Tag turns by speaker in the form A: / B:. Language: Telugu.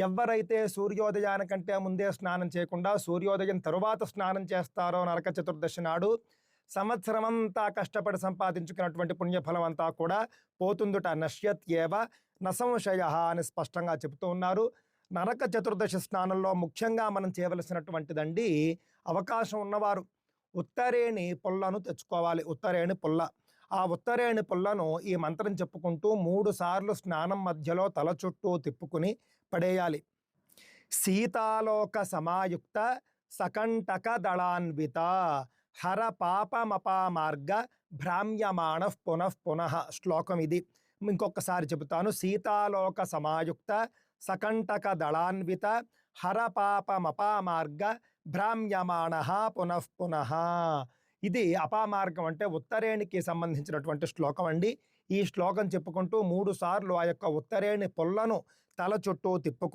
A: ఎవరైతే సూర్యోదయానికంటే ముందే స్నానం చేయకుండా సూర్యోదయం తరువాత స్నానం చేస్తారో నరక చతుర్దశి నాడు సంవత్సరం అంతా కష్టపడి సంపాదించుకున్నటువంటి పుణ్యఫలం అంతా కూడా పోతుందుట నశ్యత్యేవ నసంశయ అని స్పష్టంగా చెబుతూ ఉన్నారు. నరక చతుర్దశి స్నానంలో ముఖ్యంగా మనం చేయవలసినటువంటిదండి అవకాశం ఉన్నవారు ఉత్తరేణి పుల్లను తెచ్చుకోవాలి. ఉత్తరేణి పుల్ల. ఆ ఉత్తరేణి పుల్లను ఈ మంత్రం చెప్పుకుంటూ మూడు సార్లు స్నానం మధ్యలో తల చుట్టూ తిప్పుకుని పడేయాలి. సీతాలోక సమాయుక్త సకంటక దళాన్విత హర పాపమపామార్గ భ్రామ్యమాణ పునః పునః శ్లోకం ఇది. ఇంకొకసారి చెబుతాను. సీతాలోక సమాయుక్త సకంటక దళాన్విత హర పాపమపామార్గ భ్రామ్యమాణ పునః పునః ఇది అపామార్గం అంటే ఉత్తరేణికి సంబంధించినటువంటి శ్లోకం అండి. ఈ శ్లోకం చెప్పుకుంటూ మూడు సార్లు ఆ యొక్క ఉత్తరేణి పొల్లను తల చుట్టూ తిప్పుకు